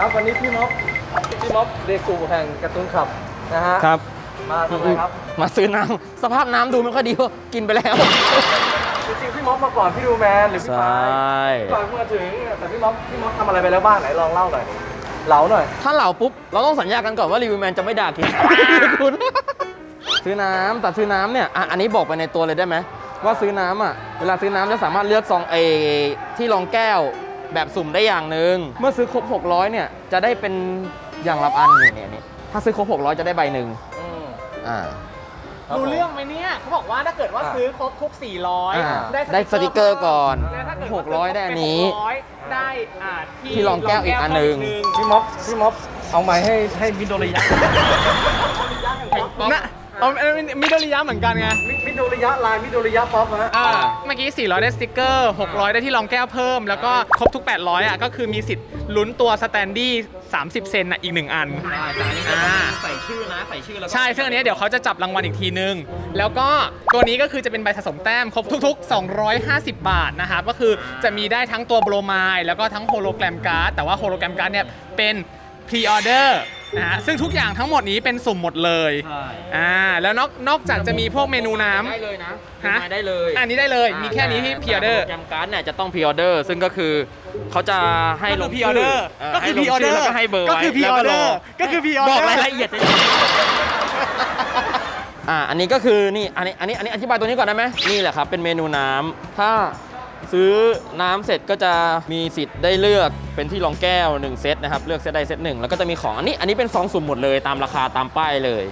ครับวันนี้พี่ม็อบพี่ม็อบเดกูแห่งการ์ตูนขับนะฮะครับ มาทำอะไรครับมาซื้อน้ำสภาพน้ำดูไม่ค่อยดีเพราะกินไปแล้ว จริงๆพี่ม็อบมาก่อนพี่ดูแมนหรือพี่ใชปาย่ก่อนเพิ่งมาถึงแต่พี่ม็อบพี่ม็อบทำอะไรไปแล้วบ้างไหนลองเล่าหน่อยเหลาหน่อย ถ้าเหล่าปุ๊บ เราต้องสัญญากันก่อนว่ารีวิวแมนจะไม่ด่ากิน คุณซื้อน้ำแต่ซื้อน้ำเนี่ยอะอันนี้บอกไปในตัวเลยได้ไหมว่าซื้อน้ำอะเวลาซื้อน้ำจะสามารถเลือกซองเอที่รองแก้ว แบบสุ่มได้อย่างหนึ่งเมื่อซื้อครบ 600 เนี่ยจะได้เป็นอย่างละอันเนี่ยเนี่ยเนี่ยถ้าซื้อครบ 600 จะได้ใบหนึ่งอืมอ่า รู้เรื่องไหมเนี่ย เขาบอกว่าถ้าเกิดว่าอ่าซื้อครบทุก อ่า400 ได้ได้สติกเกอร์ก่อนแล้วถ้าเกิดหกร้อยได้อันนี้600ได้อ่าที่ที่รองแก้วอีกอันหนึ่ง พี่ม็อบพี่ม็อบเอาไม้ให้ให้มิโดริยะนะ เอาเอามิโดริยะเหมือนกันไง มิมิโดริยะลายมิโดริยะป๊อปฮะอ่า เมื่อกี้ 400 ได้สติกเกอร์ 600 ได้ที่รองแก้วเพิ่ม แล้วก็ครบทุก 800 อะ ก็คือมีสิทธิ์ลุ้นตัวสแตนดี้ 30 เซนอะ อีก 1 อัน อ่าใส่ชื่อนะ ใส่ชื่อแล้วก็ใช่ ซึ่งอันเนี้ยเดี๋ยวเขาจะจับรางวัลอีกทีนึง แล้วก็ตัวนี้ก็คือจะเป็นใบสะสมแต้มครบทุกๆ 250 บาทนะครับก็คือจะมีได้ทั้งตัวโบรไมด์แล้วก็ทั้งโฮโลแกรมการ์ด แต่ว่าโฮโลแกรมการ์ดเนี่ยเป็นพรีออเดอร์ นะฮะซึ่งทุกอย่างทั้งหมดนี้เป็นสุ่มหมดเลยใช่อ่าแล้วนอกนอกจากจะมีพวกเมนูน้ำ ได้เลยนะฮะมาได้เลยอันนี้ได้เลยมีแค่นี้ที่พรีออเดอร์แกรมการ์ดเนี่ยจะต้องพรีออเดอร์ซึ่งก็คือเขาจะให้ลงก็คือ pre-order ก็คือ pre-order แล้วก็ให้เบอร์ก็ไว้คือแล้วร pre-order ก็คือ pre-order บอกรายละเอียดเลยอ่าอันนี้ก็คือนี่อันนี้อันนี้อันนี้อธิบายตัวนี้ก่อนได้ไหมนี่แหละครับเป็นเมนูน้ำถ้า ซื้อน้ำเสร็จก็จะมีสิทธิ์ได้เลือกเป็นที่รองแก้ว 1 เซตนะครับ เลือกเซตใดเซตหนึ่งแล้วก็จะมีของอันนี้ อันนี้เป็นซองสุ่มหมดเลยตามราคาตามป้ายเลย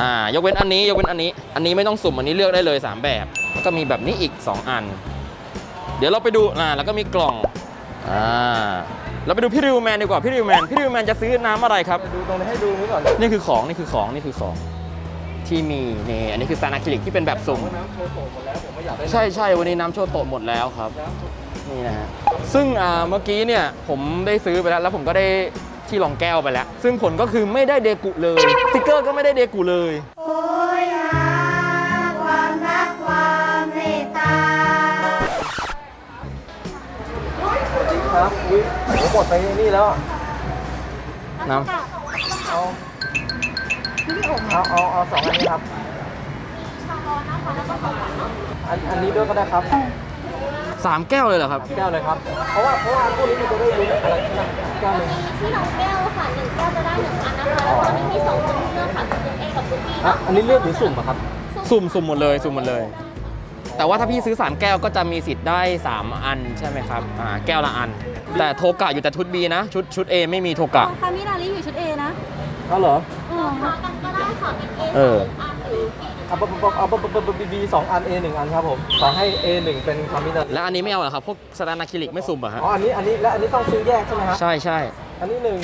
อ่ายกเว้นอันนี้ยกเว้นอันนี้ อันนี้ไม่ต้องสุ่มอันนี้เลือกได้เลย 3 แบบ แล้วก็มีแบบนี้อีก 2 อัน เดี๋ยวเราไปดูอ่าแล้วก็มีกล่องอ่าเราไปดูพี่ริวแมนดีกว่าพี่ริวแมนพี่ริวแมนจะซื้อน้ำอะไรครับดูตรงนี้ให้ดูนี้ก่อนนี่คือของนี่คือของนี่คือของ ที่มีนี่อันนี้คือซานาคิลิกที่เป็นแบบสุ่มน้ำโชว์โตหมดแล้วผมไม่อยากได้ใช่ใช่วันนี้น้ำโชโตะหมดแล้วครับนี่นะฮะซึ่งอ่าเมื่อกี้เนี่ยผมได้ซื้อไปแล้ว แล้วผมก็ได้ที่รองแก้วไปแล้ว ซึ่งผลก็คือไม่ได้เดกุเลยสติกเกอร์ก็ไม่ได้เดกุเลยโหยหาความรักความเมตตาจริงครับอุ้ยผมหมดไปนี่แล้วอะน้เอา เอาเอาเอาสองอันนี้ครับอันอันนี้ด้วยก็ได้ครับำสามแก้วเลยเหรอครับ แก้วเลยครับ เพราะว่าเพราะว่าพวกนี้มันจะได้รู้อะไรใช่ไหมแก้วหนึงที่น้องแก้วค่ะหนึ่งแก้วจะได้หนึ่งอันนะคะแล้วตอนนี้มีสองจุดเลือกค่ะคือตัวเอกับตัวบีอะอันนี้เลือกหรือสุ่มอะครับ สุ่มสุ่มหมดเลยสุ่มหมดเลย แต่ว่าถ้าพี่ซื้อ 3 แก้วก็จะมีสิทธิ์ได้ 3 อันใช่ไหมครับอ่าแก้วละอัน แต่โทกะอยู่แต่ชุด B นะ ชุดชุด A ไม่มีโทกะคามินารีอยู่ชุด A นะเอาเหรอ เอออันหรือ B เอาปปเอาปปปบีสองอัน A หนึ่งอันครับผมขอให้ A หนึ่งเป็นคามินารีแล้วอันนี้ไม่เอาเหรอครับ พวกสแตนอะคริลิกไม่สุ่มเหรอะฮะอ๋ออันนี้อันนี้และอันนี้ต้องซื้อแยกใช่ไหมฮะใช่ใช่อันนี้หนึ่ง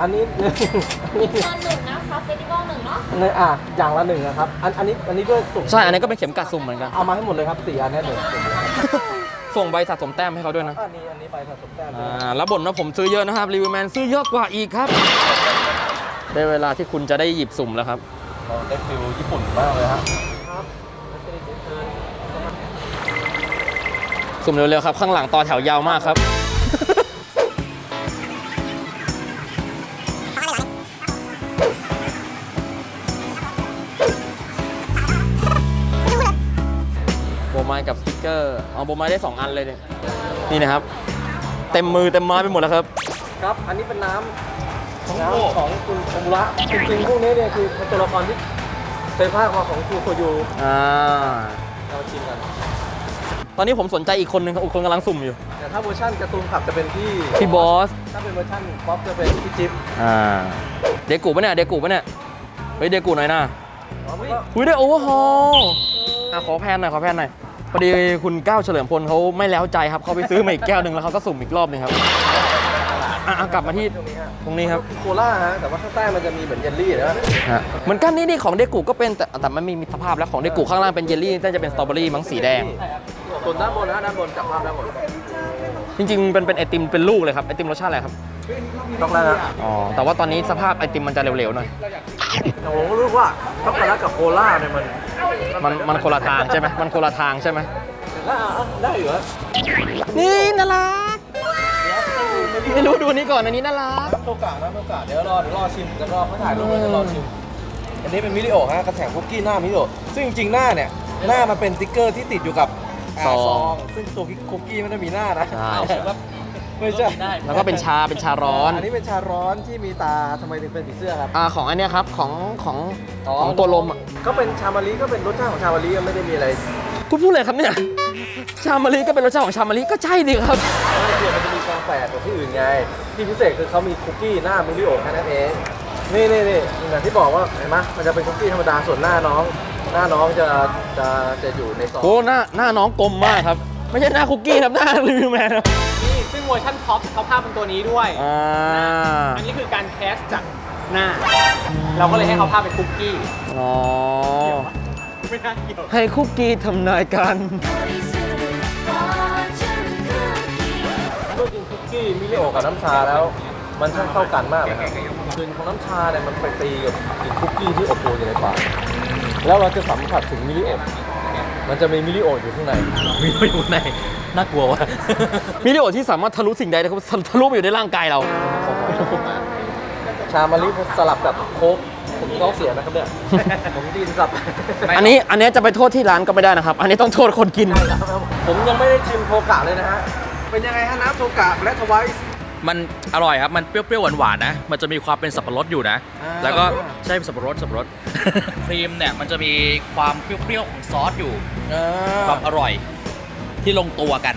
อันนี้หนึ่งอันนี้เงินหนึ่งนะคะเฟสติวัลหนึ่งเนาะเลยอะอย่างละหนึ่งนะครับอันอันนี้อันนี้ด้วยสุ่มใช่ อันนี้ก็เป็นเข็มกัดสุ่มเหมือนกัน เอามาให้หมดเลยครับสี่อันแน่หนึ่งส่งใบสะสมแต้มให้เขาด้วยนะอันนี้อันนี้ไปผสมแต้มอ่าแล้วบ่นว่าผมซื้อเยอะนะครับรีวิวแมนซื้อเยอะกว่าอีกครับ ได้เวลาที่คุณจะได้หยิบสุ่มแล้วครับเราได้ฟิลญี่ปุ่นมากเลยฮะสุ่มเร็วๆครับ ข้างหลังต่อแถวยาวมากครับ โบไม้กับสติ๊กเกอร์เอาโบไม้ได้ 2 อันเลยเนี่ยนี่นะครับ เต็มมือเต็มไม้ไปหมดแล้วครับ ครับ อันนี้เป็นน้ำ ของน้ำของคุณคามุระจริงๆพวกนี้เนี่ยคือเป็นตัวละครที่เคยภาคมาของครูโคยูอ่าเราชิมกัน ตอนนี้ผมสนใจอีกคนนึงครับอีกคนกำลังสุ่มอยู่ แต่ถ้าเวอร์ชันการ์ตูนขับจะเป็นพี่พี่บอส ถ้าเป็นเวอร์ชันป๊อปจะเป็นพี่จิ๊บอ่าเดกูปะเนี่ยเดกูปะเนี่ยเฮ้ยเดกูหน่อยนะอ๋อมันก็อุ้ยได้โอเวอร์ฮอลอะขอแพนหน่อยขอแพนหน่อยพอดีคุณก้าวเฉลิมพลเขาไม่แล้วใจครับเขาไปซื้อมาอีกแก้วหนึ่งแล้วเขาก็สุ่มอีกรอบหนึงครับ อะอะกลับมาที่ตรงนี้ฮะตรงนี้ครับโคล่าฮะแต่ว่าข้างใต้มันจะมีเหมือนเยลลี่นะฮะเหมือนกันนี่นี่ของเดกูก็เป็นแต่แต่มันไม่มีสภาพแล้วของเดกูข้างล่างเป็นเยลลี่น่าจะเป็นสตรอเบอรี่มั้งสีแดง ส่วนด้านบนนะด้านบนจับภาพด้านบนจริงๆเป็นเป็นไอติมเป็นลูกเลยครับไอติมรสชาติอะไรครับช็อกโกแลตนะอ๋อแต่ว่าตอนนี้สภาพไอติมมันจะเหลวๆหน่อยแต่ผมก็รู้ว่าช็อกโกแลตกับโคล่าเนี่ยมันมันมันคนละทางใช่ไหมมันคนละทางใช่ไหมได้อะได้อยู่ฮะนี่ ไม่รู้ดูอันนี้ก่อนอันนี้น่ารัก น้ำโอกาสน้ำโอกาสเดี๋ยวรอเดี๋ยวรอชิมเดี๋ยวรอเขาถ่ายรูปแล้วจะรอชิม อันนี้เป็นมิริโอฮะกระแสงคุกกี้หน้ามิริโอซึ่งจริงๆหน้าเนี่ยหน้ามันเป็นติ๊กเกอร์ที่ติดอยู่กับาซองซอง ซึ่งตัวคุกกี้ไม่ได้มีหน้านะใช่ ไม่ใช่แล้วก็เป็นชาเป็นชาร้อนอันนี้เป็นชาร้อนที่มีตาทำไมถึงเป็นผีเสื้อครับ อ่าของอันเนี้ยครับของของของตัวลมอะก็เป็นชามารีก็เป็นรสชาติของชามารีไม่ได้มีอะไร คุณพูดเลยครับเนี่ย ชามะลิก็เป็นรสชาติของชามะลิก็ใช่ดิครับ ไม่เกี่ยวมันจะมีความแปลกกว่าที่อื่นไง ที่พิเศษคือเขามีคุกกี้หน้ามิริโอแค่นั้นเอง นี่นี่นี่อย่างที่บอกว่าเห็นไหมมันจะเป็นคุกกี้ธรรมดาส่วนหน้าน้อง หน้าน้องจะจะจะอยู่ในซองโอ้หน้าหน้าน้องกลมมากครับ ไม่ใช่หน้าคุกกี้ครับหน้าลือแมนครับนี่ซึ่งเวอร์ชันท็อปเขาภาพเป็นตัวนี้ด้วย อ่าอันนี้คือการแคสจากหน้า เราก็เลยให้เขาภาพเป็นคุกกี้อ๋อ ไม่น่าเกี่ยว ให้คุกกี้ทำนายกันเกินคุกกี้มิริโอกับน้ำชาแล้ว มันช่างเข้ากันมากเลยครับกลิ่นของน้ำชาเนี่ยมันไปตีกับกลิ่นคุกกี้ที่อบอวลอยู่ในปากแล้วเราจะสัมผัสถึงมิริโอมันจะมีมิริโออยู่ข้างในมีอยู่ในน่ากลัวว่ะมิริโอที่สามารถทะลุสิ่งใดนะครับทะลุไปอยู่ในร่างกายเรา ชามะลิสลับกับโค้กผมท้องเสียนะครับเนี่ยผมไดยินสับอันนี้อันนี้จะไปโทษที่ร้านก็ไม่ได้นะครับ อันนี้ต้องโทษคนกิน ผมยังไม่ได้ชิมโทกะเลยนะฮะ เป็นยังไงฮะน้ำโทกะและทวายส์มันอร่อยครับ มันเปรี้ยวๆหวานๆนะ มันจะมีความเป็นสับปะรดอยู่นะอ่าแล้วก็ใช่สับปะรดสับปะรด ครีมเนี่ยมันจะมีความเปรี้ยวๆของซอสอยู่ความอร่อยที่ลงตัวกัน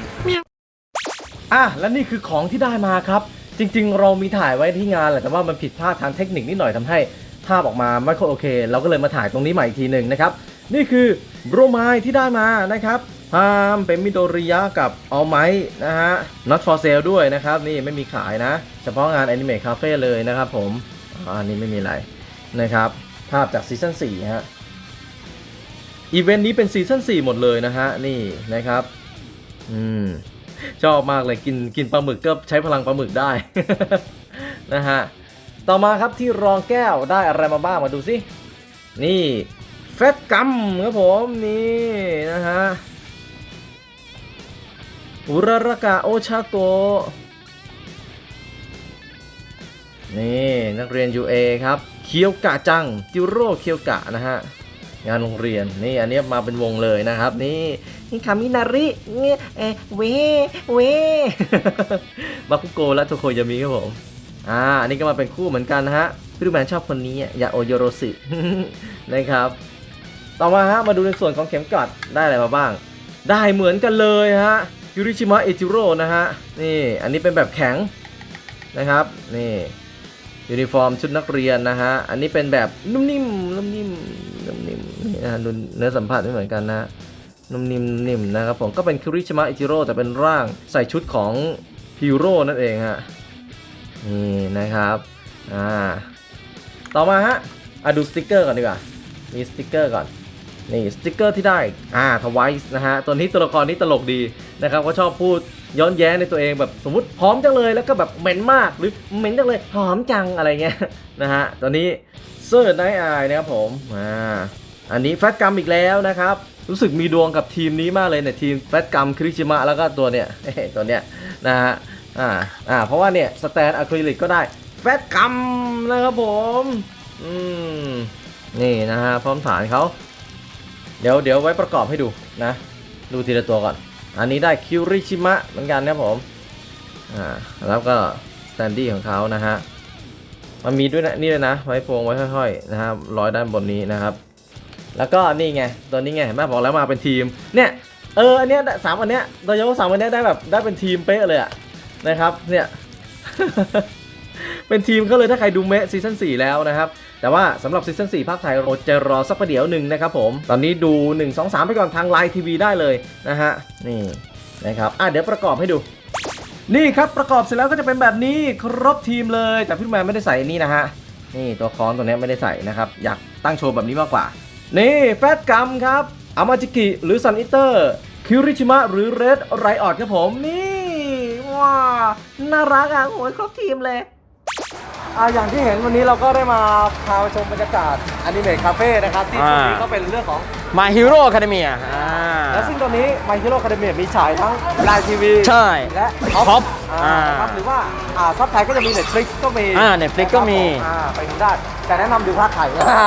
อะ และนี่คือของที่ได้มาครับ จริง ๆ เรามีถ่ายไว้ที่งานแหละ แต่ว่ามันผิดพลาดทางเทคนิคนิดหน่อยทำให้ภาพออกมาไม่ค่อยโอเค เราก็เลยมาถ่ายตรงนี้ใหม่อีกทีหนึ่งนะครับ นี่คือโบรไมที่ได้มานะครับ พามเป็นมิโดริยะกับเออไม้นะฮะ not for sale ด้วยนะครับ นี่ไม่มีขายนะ เฉพาะงาน Anime Cafe เลยนะครับผมอันนี้ไม่มีอะไรนะครับ ภาพจากซีซั่น4ฮะอีเวนต์นี้เป็นซีซั่น4หมดเลยนะฮะ นี่นะครับ อืม ชอบมากเลยกินกินปลาหมึกก็ใช้พลังปลาหมึกได้ นะฮะ ต่อมาครับที่รองแก้วได้อะไรมาบ้างมาดูสิ นี่เฟสกัมครับผม นี่นะฮะ อุรารากะโอชาโกนี่นักเรียน UA ครับ เคียวกะจัง จิโร่เคียวกะนะฮะ งานโรงเรียน นี่อันนี้มาเป็นวงเลยนะครับ นี่นี่คามินาริเนี่ยเอเวเวบาคุโกและโทโคยามิครับผม อ่า อันนี้ก็มาเป็นคู่เหมือนกันนะฮะพี่ดูแมนชอบคนนี้อะยาโอโยโรสินะครับ ต่อมาฮะมาดูในส่วนของเข็มกัดได้อะไรมาบ้าง ได้เหมือนกันเลยฮะ ยูริชิมะเอจิโร่นะฮะ นี่อันนี้เป็นแบบแข็งนะครับ นี่ยูนิฟอร์มชุดนักเรียนนะฮะ อันนี้เป็นแบบนุ่มนิ่มนุ่มนิ่มนุ่มนิ่มนี่นะดูเนื้อสัมผัสไม่เหมือนกันนะ นุ่มนิ่มนิ่มนะครับผมก็เป็นคิริชิมะอิจิโร่แต่เป็นร่างใส่ชุดของฮีโร่นั่นเองฮะ นี่นะครับ อ่า ต่อมาฮะอะดูสติกเกอร์ก่อนดีกว่า มีสติกเกอร์ก่อน นี่สติกเกอร์ที่ได้อ่าทวายส์นะฮะตัวนี้ตัวละครนี้ตลกดีนะครับก็ชอบพูดย้อนแย้งในตัวเองแบบสมมติหอมจังเลยแล้วก็แบบเหม็นมากหรือเหม็นจังเลยหอมจังอะไรเงี้ยนะฮะตัวนี้เซอร์ชไนอายนะครับผมอ่าอันนี้แฟตกัมอีกแล้วนะครับรู้สึกมีดวงกับทีมนี้มากเลยเนี่ยทีมแฟตกัมคริชิมะแล้วก็ตัวเนี้ยตัวเนี้ยนะฮะอ่าอ่าเพราะว่าเนี่ยสแตนอะคริลิกก็ได้แฟตกัมนะครับผมอืมนี่นะฮะพร้อมฐานเขา เดี๋ยวเดี๋ยวไว้ประกอบให้ดูนะ ดูทีละตัวก่อน อันนี้ได้คิวริชิมะเหมือนกันนะผม อ่า แล้วก็สแตนดี้ของเขานะฮะ มันมีด้วยนะนี่เลยนะ ไว้พวงไว้ค่อยๆนะครับร้อยด้านบนนี้นะครับ แล้วก็นี่ไงตัวนี้ไงแม่บอกแล้วมาเป็นทีม เนี่ย เออ อันเนี้ยสามอันเนี้ยโดยเฉพาะสามอันเนี้ยได้แบบได้เป็นทีมเป๊ะเลยอะนะครับ เนี่ย เป็นทีมเขาเลยถ้าใครดูเมะซีซั่น4แล้วนะครับ แต่ว่าสำหรับซีซั่น4ภาคไทยเราจะรอสักประเดี๋ยวหนึ่งนะครับผม ตอนนี้ดู 1 2 3 ไปก่อนทางไลน์ทีวีได้เลยนะฮะ นี่นะครับ อะเดี๋ยวประกอบให้ดู นี่ครับประกอบเสร็จแล้วก็จะเป็นแบบนี้ครบทีมเลย แต่พี่แมนไม่ได้ใส่นี่นะฮะ นี่ตัวคอนตัวนี้ไม่ได้ใส่นะครับ อยากตั้งโชว์แบบนี้มากกว่า นี่แฟตกัมครับอามาจิกิหรือซันอิเตอร์คิริชิมะหรือเรดไรออดครับผมนี่ว้าน่ารักอะโอ้ยครบทีมเลย อ่าอย่างที่เห็นวันนี้เราก็ได้มาพาไปชมบรรยากาศอนิเมะคาเฟ่นะครับที่ตรงนี้อ่าก็เป็นเรื่องของ My Hero Academia อ่าและซึ่งตอนนี้ My Hero Academia มีฉายทั้งไลน์ทีวีใช่และ Pop อ่าอ่านะครับหรือว่าอ่าซับไทยก็จะมี Netflix ก็มีอ่า Netflix ก็มีนะครับผอ่าไปดูได้แต่แนะนำดูภาคไทยอ่า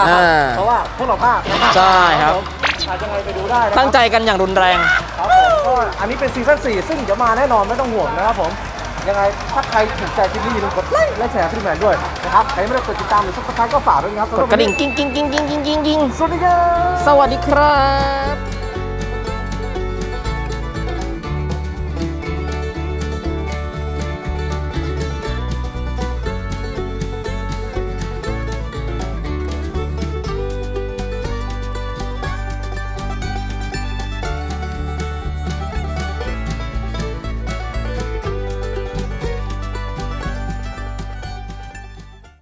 เพราะว่าพวกเราภาคนะใช่ครับผมอาจจะไงไปดูได้นะครับตั้งใจกันอย่างรุนแรงครับผมก็อันนี้เป็นซีซั่น4ซึ่งเดี๋ยวมาแน่นอนไม่ต้องห่วงนะครับผม ยังไงถ้าใครถูกใจคลิปนี้อย่าลืมกดไลค์และแชร์พี่แมนด้วยนะครับใครไม่ได้กดติดตามหรือซับสไครต์ก็ฝากด้วยนะครับกดกระดิ่งกิ้งกิ้งกิ้งกิ้งกิ้งกิ้งกิ้งสวัสดีครับสวัสดีครับ